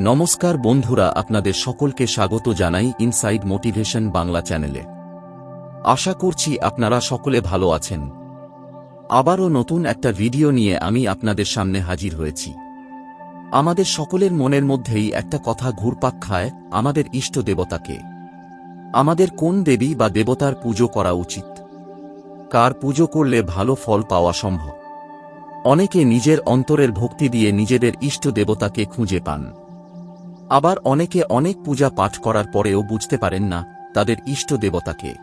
নমস্কার বন্ধুরা, আপনাদের সকলকে স্বাগত জানাই ইনসাইড মোটিভেশন বাংলা চ্যানেলে। আশা করছি আপনারা সকলে ভালো আছেন। আবারও নতুন একটা ভিডিও নিয়ে আমি আপনাদের সামনে হাজির হয়েছি। আমাদের সকলের মনের মধ্যেই একটা কথা ঘুরপাক খায়, আমাদের ইষ্ট দেবতাকে। আমাদের কোন দেবী বা দেবতার পুজো করা উচিত? কার পুজো করলে ভালো ফল পাওয়া সম্ভব? অনেকে নিজের অন্তরের ভক্তি দিয়ে নিজেদের ইষ্ট দেবতাকে খুঁজে পান। আবার অনেকে অনেক পূজা পাঠ করার পরেও বুঝতে পারেন না তাদের ইষ্ট দেবতাকে।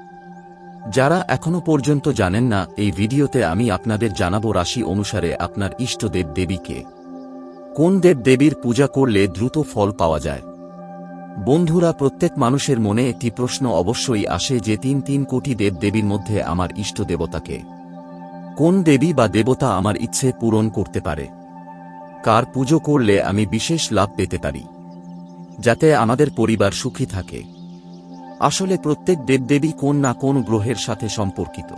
যারা এখনও পর্যন্ত জানেন না, এই ভিডিওতে আমি আপনাদের জানাব রাশি অনুসারে আপনার ইষ্টদেব দেবীকে। কোন দেব দেবীর পূজা করলে দ্রুত ফল পাওয়া যায়? বন্ধুরা, প্রত্যেক মানুষের মনে একটি প্রশ্ন অবশ্যই আসে যে তিন তিন কোটি দেব দেবীর মধ্যে আমার ইষ্ট দেবতাকে। কোন দেবী বা দেবতা আমার ইচ্ছে পূরণ করতে পারে? কার পুজো করলে আমি বিশেষ লাভ পেতে পারি? যাতে আমাদের পরিবার সুখী থাকে। আসলে প্রত্যেক দেবদেবী কোন না কোন গ্রহের সাথে সম্পর্কিত।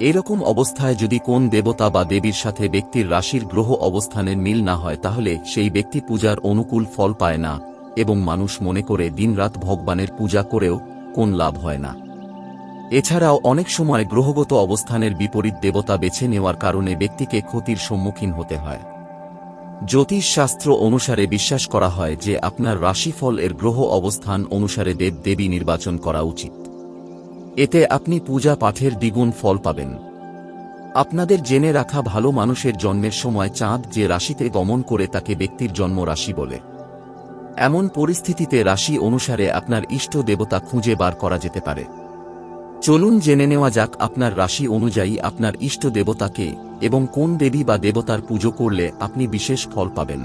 এরকম অবস্থায় যদি কোন দেবতা বা দেবীর সাথে ব্যক্তির রাশির গ্রহ অবস্থানের মিল না হয়, তাহলে সেই ব্যক্তি পূজার অনুকূল ফল পায় না এবং মানুষ মনে করে দিনরাত ভগবানের পূজা করেও কোন লাভ হয় না। এছাড়াও অনেক সময় গ্রহগত অবস্থানের বিপরীত দেবতা বেছে নেওয়ার কারণে ব্যক্তিকে ক্ষতির সম্মুখীন হতে হয়। জ্যোতিষ শাস্ত্র অনুসারে বিশ্বাস করা হয় যে আপনার রাশিফল এর গ্রহ অবস্থান অনুসারে দেব দেবী নির্বাচন করা উচিত। এতে আপনি পূজা পাঠের দ্বিগুণ ফল পাবেন। আপনাদের জেনে রাখা ভালো মানুষের জন্মের সময় চাঁদ যে রাশিতে গমন করে তাকে ব্যক্তির জন্ম রাশি বলে। এমন পরিস্থিতিতে রাশি অনুসারে আপনার ইষ্ট দেবতা খুঁজে বার করা যেতে পারে। চলুন জেনে নেওয়া যাক আপনার রাশি অনুযায়ী আপনার ইষ্ট দেবতাকে এবং কোন দেবী বা দেবতার পুজো করলে আপনি বিশেষ ফল পাবেন।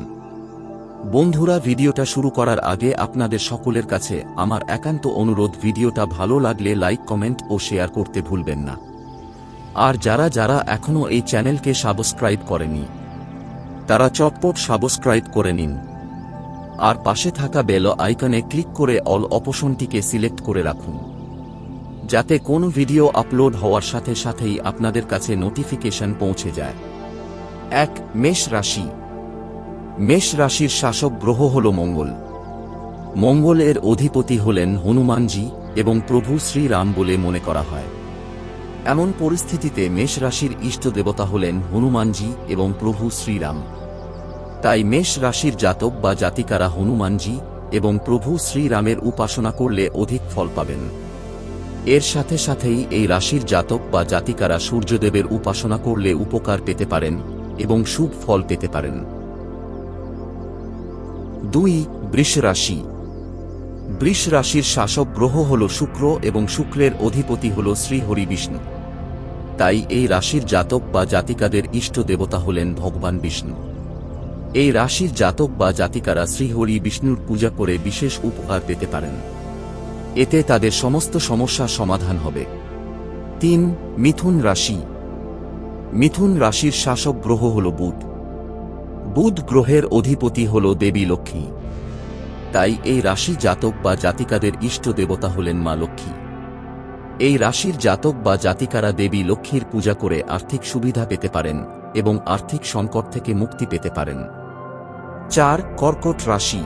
বন্ধুরা, ভিডিওটা শুরু করার আগে আপনাদের সকলের কাছে আমার একান্ত অনুরোধ, ভিডিওটা ভালো লাগলে লাইক, কমেন্ট ও শেয়ার করতে ভুলবেন না। আর যারা যারা এখনও এই চ্যানেলকে সাবস্ক্রাইব করেনি, তারা চটপট সাবস্ক্রাইব করে নিন। আর পাশে থাকা বেল আইকনে ক্লিক করে অল অপশনটিকে সিলেক্ট করে রাখুন। যাতে কোন ভিডিও আপলোড হওয়ার সাথে সাথেই আপনাদের কাছে নোটিফিকেশন পৌঁছে যায়। এক, মেষ রাশি। মেষ রাশির শাসক গ্রহ হল মঙ্গল। মঙ্গলের অধিপতি হলেন হনুমানজি এবং প্রভু শ্রীরাম বলে মনে করা হয়। এমন পরিস্থিতিতে মেষ রাশির ইষ্ট দেবতা হলেন হনুমানজি এবং প্রভু শ্রীরাম। তাই মেষ রাশির জাতক বা জাতিকারা হনুমানজি এবং প্রভু শ্রীরামের উপাসনা করলে অধিক ফল পাবেন। এর সাথে সাথেই এই রাশির জাতক বা জাতিকারা সূর্যদেবের উপাসনা করলে উপকার পেতে পারেন এবং শুভ ফল পেতে পারেন। দুই, বৃষ রাশি। বৃষ রাশির শাসক গ্রহ হল শুক্র এবং শুক্রের অধিপতি হল শ্রীহরি বিষ্ণু। তাই এই রাশির জাতক বা জাতিকাদের ইষ্ট দেবতা হলেন ভগবান বিষ্ণু। এই রাশির জাতক বা জাতিকারা শ্রীহরি বিষ্ণুর পূজা করে বিশেষ উপকার পেতে পারেন। এতে তাদের সমস্ত সমস্যা সমাধান হবে। তিন, মিথুন রাশি। মিথুন রাশির শাসক গ্রহ হল বুধ। বুধ গ্রহের অধিপতি হল দেবী লক্ষ্মী। তাই এই রাশি জাতক বা জাতিকাদের ইষ্ট দেবতা হলেন মা লক্ষ্মী। এই রাশির জাতক বা জাতিকারা দেবী লক্ষ্মীর পূজা করে আর্থিক সুবিধা পেতে পারেন এবং আর্থিক সংকট থেকে মুক্তি পেতে পারেন। চার, কর্কট রাশি।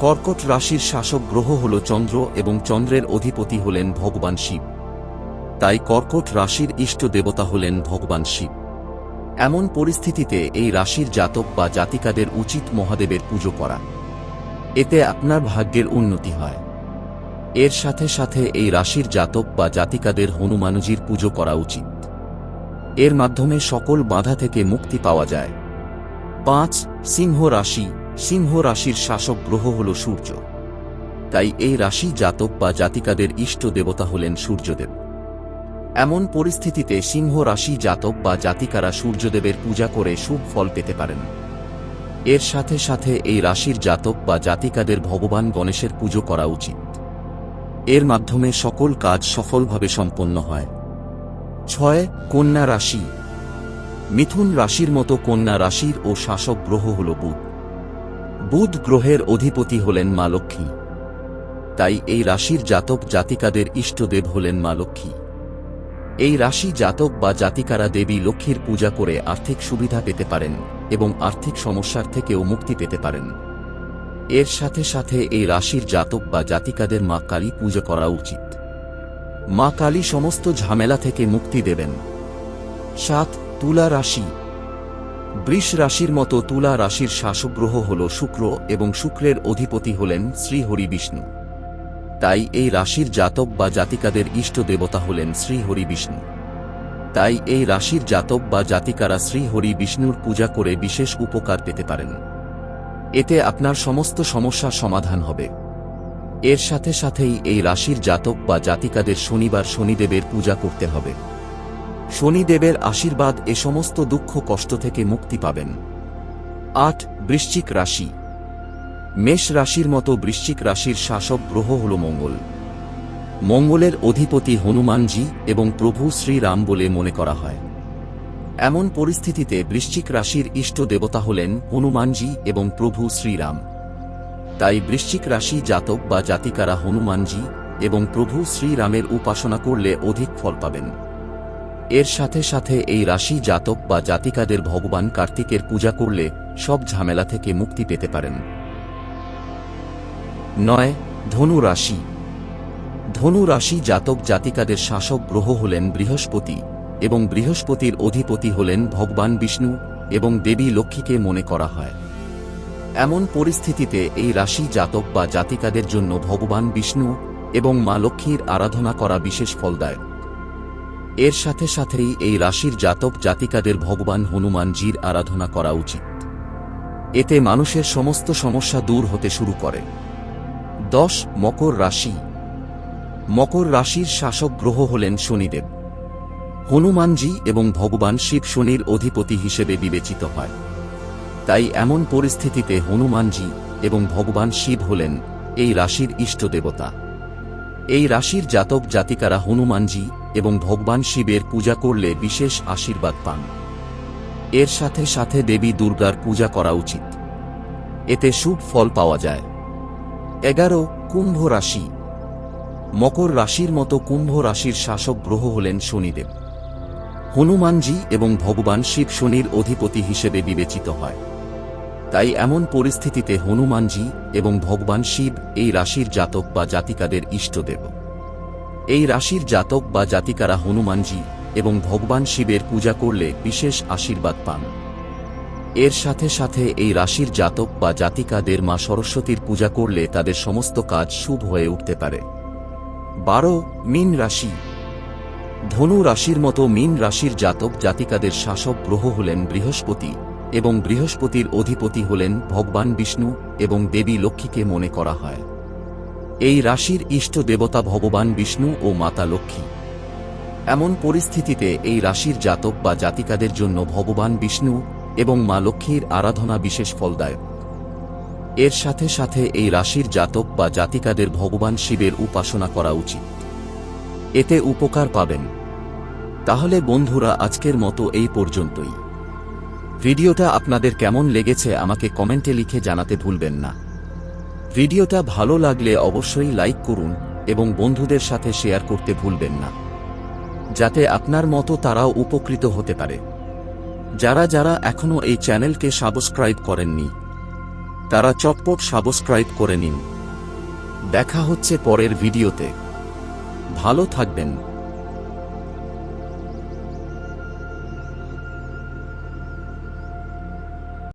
কর্কট রাশির শাসক গ্রহ হল চন্দ্র এবং চন্দ্রের অধিপতি হলেন ভগবান শিব। তাই কর্কট রাশির ইষ্ট দেবতা হলেন ভগবান শিব। এমন পরিস্থিতিতে এই রাশির জাতক বা জাতিকাদের উচিত মহাদেবের পুজো করা। এতে আপনার ভাগ্যের উন্নতি হয়। এর সাথে সাথে এই রাশির জাতক বা জাতিকাদের হনুমানজির পুজো করা উচিত। এর মাধ্যমে সকল বাধা থেকে মুক্তি পাওয়া যায়। পাঁচ, সিংহ রাশি। সিংহ রাশির শাসক গ্রহ হল সূর্য। তাই এই রাশি জাতক বা জাতিকাদের ইষ্ট দেবতা হলেন সূর্যদেব। এমন পরিস্থিতিতে সিংহ রাশি জাতক বা জাতিকারা সূর্যদেবের পূজা করে শুভ ফল পেতে পারেন। এর সাথে সাথে এই রাশির জাতক বা জাতিকাদের ভগবান গণেশের পুজো করা উচিত। এর মাধ্যমে সকল কাজ সফলভাবে সম্পন্ন হয়। ছয়, কন্যা রাশি। মিথুন রাশির মতো কন্যা রাশির ও শাসক গ্রহ হল বুধ। বুধ গ্রহের অধিপতি হলেন মা লক্ষ্মী। তাই এই রাশির জাতক জাতিকাদের ইষ্টদেব হলেন মা লক্ষ্মী। এই রাশি জাতক বা জাতিকারা দেবী লক্ষ্মীর পূজা করে আর্থিক সুবিধা পেতে পারেন এবং আর্থিক সমস্যার থেকেও মুক্তি পেতে পারেন। এর সাথে সাথে এই রাশির জাতক বা জাতিকাদের মা কালী পুজো করা উচিত। মা কালী সমস্ত ঝামেলা থেকে মুক্তি দেবেন। সাত, তুলা রাশি। বৃষ রাশির মতো তুলা রাশির শাসক গ্রহ হল শুক্র এবং শুক্রের অধিপতি হলেন শ্রী হরি বিষ্ণু। তাই এই রাশির জাতক বা জাতিকাদের ইষ্ট দেবতা হলেন শ্রী হরি বিষ্ণু। তাই এই রাশির জাতক বা জাতিকারা শ্রী হরি বিষ্ণুর পূজা করে বিশেষ উপকার পেতে পারেন। এতে আপনার সমস্ত সমস্যার সমাধান হবে। এর সাথে সাথেই এই রাশির জাতক বা জাতিকাদের শনিবার শনিদেবের পূজা করতে হবে। শনিদেবের আশীর্বাদ এ সমস্ত দুঃখ কষ্ট থেকে মুক্তি পাবেন। আট, বৃশ্চিক রাশি। মেষ রাশির মতো বৃশ্চিক রাশির শাসক গ্রহ হল মঙ্গল। মঙ্গলের অধিপতি হনুমানজি এবং প্রভু শ্রীরাম বলে মনে করা হয়। এমন পরিস্থিতিতে বৃশ্চিক রাশির ইষ্ট দেবতা হলেন হনুমানজি এবং প্রভু শ্রীরাম। তাই বৃশ্চিক রাশি জাতক বা জাতিকারা হনুমানজি এবং প্রভু শ্রীরামের উপাসনা করলে অধিক ফল পাবেন। এর সাথে সাথে এই রাশি জাতক বা জাতিকাদের ভগবান কার্তিকের পূজা করলে সব ঝামেলা থেকে মুক্তি পেতে পারেন। নয়, ধনু রাশি। ধনু রাশি জাতক জাতিকাদের শাসক গ্রহ হলেন বৃহস্পতি এবং বৃহস্পতির অধিপতি হলেন ভগবান বিষ্ণু এবং দেবী লক্ষ্মীকে মনে করা হয়। এমন পরিস্থিতিতে এই রাশি জাতক বা জাতিকাদের জন্য ভগবান বিষ্ণু এবং মা লক্ষ্মীর আরাধনা করা বিশেষ ফলদায়ক। এর সাথে সাথেই এই রাশির জাতক জাতিকাদের ভগবান হনুমানজির আরাধনা করা উচিত। এতে মানুষের সমস্ত সমস্যা দূর হতে শুরু করে। দশ, মকর রাশি। মকর রাশির শাসক গ্রহ হলেন শনিদেব। হনুমানজি এবং ভগবান শিব শনির অধিপতি হিসেবে বিবেচিত হয়। তাই এমন পরিস্থিতিতে হনুমানজি এবং ভগবান শিব হলেন এই রাশির ইষ্ট দেবতা। এই রাশির জাতক জাতিকারা হনুমানজি এবং ভগবান শিবের পূজা করলে বিশেষ আশীর্বাদ পান। এর সাথে সাথে দেবী দুর্গার পূজা করা উচিত। এতে শুভ ফল পাওয়া যায়। এগারো, কুম্ভ রাশি। মকর রাশির মতো কুম্ভ রাশির শাসক গ্রহ হলেন শনিদেব। হনুমানজি এবং ভগবান শিব শনির অধিপতি হিসেবে বিবেচিত হয়। তাই এমন পরিস্থিতিতে হনুমানজি এবং ভগবান শিব এই রাশির জাতক বা জাতিকাদের ইষ্টদেব। এই রাশির জাতক বা জাতিকারা হনুমানজি এবং ভগবান শিবের পূজা করলে বিশেষ আশীর্বাদ পান। এর সাথে সাথে এই রাশির জাতক বা জাতিকাদের মা সরস্বতীর পূজা করলে তাদের সমস্ত কাজ শুভ হয়ে উঠতে পারে। বারো, মিন রাশি। ধনু রাশির মতো মিন রাশির জাতক জাতিকাদের শাসক গ্রহ হলেন বৃহস্পতি এবং বৃহস্পতির অধিপতি হলেন ভগবান বিষ্ণু এবং দেবী লক্ষ্মীকে মনে করা হয়। এই রাশির ইষ্ট দেবতা ভগবান বিষ্ণু ও মাতা লক্ষ্মী। এমন পরিস্থিতিতে এই রাশির জাতক বা জাতিকাদের জন্য ভগবান বিষ্ণু এবং মা লক্ষ্মীর আরাধনা বিশেষ ফলদায়ক। এর সাথে সাথে এই রাশির জাতক বা জাতিকাদের ভগবান শিবের উপাসনা করা উচিত। এতে উপকার পাবেন। তাহলে বন্ধুরা, আজকের মতো এই পর্যন্তই। ভিডিওটা আপনাদের কেমন লেগেছে আমাকে কমেন্টে লিখে জানাতে ভুলবেন না। ভিডিওটা ভালো লাগলে অবশ্যই লাইক করুন এবং বন্ধুদের সাথে শেয়ার করতে ভুলবেন না। যাতে আপনার মতো তারাও উপকৃত হতে পারে। যারা যারা এখনও এই চ্যানেলকে সাবস্ক্রাইব করেননি, তারা চটপট সাবস্ক্রাইব করে নিন। দেখা হচ্ছে পরের ভিডিওতে। ভালো থাকবেন।